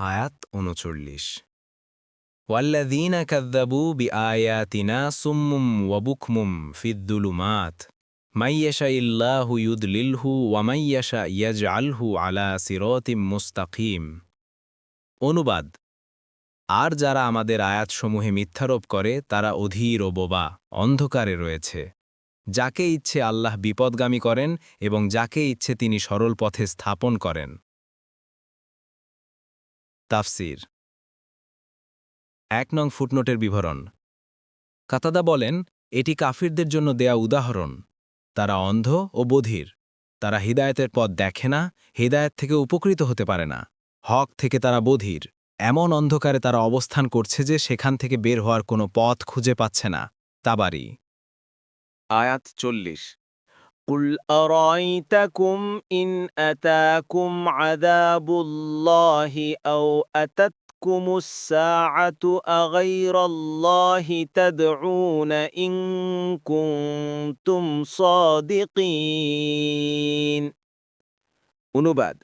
আয়াত উনচল্লিশ ওয়াল্লাযীনা বি বিআয়াতিনা সুম্মুম ওয়া বুকমুম ফিদ্দুলুমাত মান ইয়াশাইল্লাহু ইউদলিলহু ওয়া মান ইয়াশা ইয়াজআলহু আলা সিরাতিম মুস্তাকিম। অনুবাদ, আর যারা আমাদের আয়াতসমূহে মিথ্যারোপ করে, তারা অধীর ও বোবা, অন্ধকারে রয়েছে। যাকে ইচ্ছে আল্লাহ বিপদগামী করেন এবং যাকে ইচ্ছে তিনি সরল পথে স্থাপন করেন। তাফসির। এক নং ফুটনোটের বিবরণ। কাতাদা বলেন, এটি কাফিরদের জন্য দেয়া উদাহরণ। তারা অন্ধ ও বধির। তারা হিদায়তের পথ দেখে না, হিদায়ত থেকে উপকৃত হতে পারে না। হক থেকে তারা বধির। এমন অন্ধকারে তারা অবস্থান করছে যে সেখান থেকে বের হওয়ার কোনো পথ খুঁজে পাচ্ছে না। তাবারি। আয়াত চল্লিশ। قل أرأيتكم إن أتاكم عذاب الله أو أتتكم الساعة أغير الله تدعون إن كنتم صادقين অনুবাদ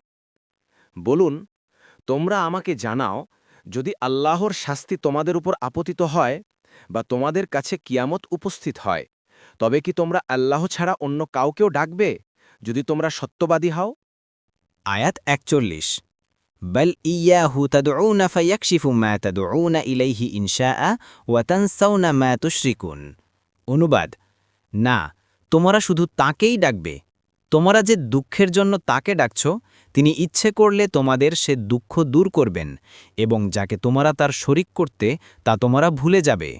বলুন তোমরা আমাকে জানাও যদি আল্লাহর শাস্তি তোমাদের উপর আপতিত হয় বা তোমাদের কাছে কিয়ামত উপস্থিত হয় তবে কি তোমরা আল্লাহ ছাড়া অন্য কাউকেও ডাকবে? যদি তোমরা সত্যবাদী হও? আয়াত একচল্লিশ। বল ইয়াহু তদউন ফয়াকশিফু মা তদউন ইলাইহি ইনশা ওয়াতানসাউনা মা তুশরিকুন। অনুবাদ, না, তোমরা শুধু তাকেই ডাকবে। তোমরা যে দুঃখের জন্য তাকে ডাকছ, তিনি ইচ্ছে করলে তোমাদের সে দুঃখ দূর করবেন এবং যাকে তোমরা তার শরিক করতে, তা তোমরা ভুলে যাবে।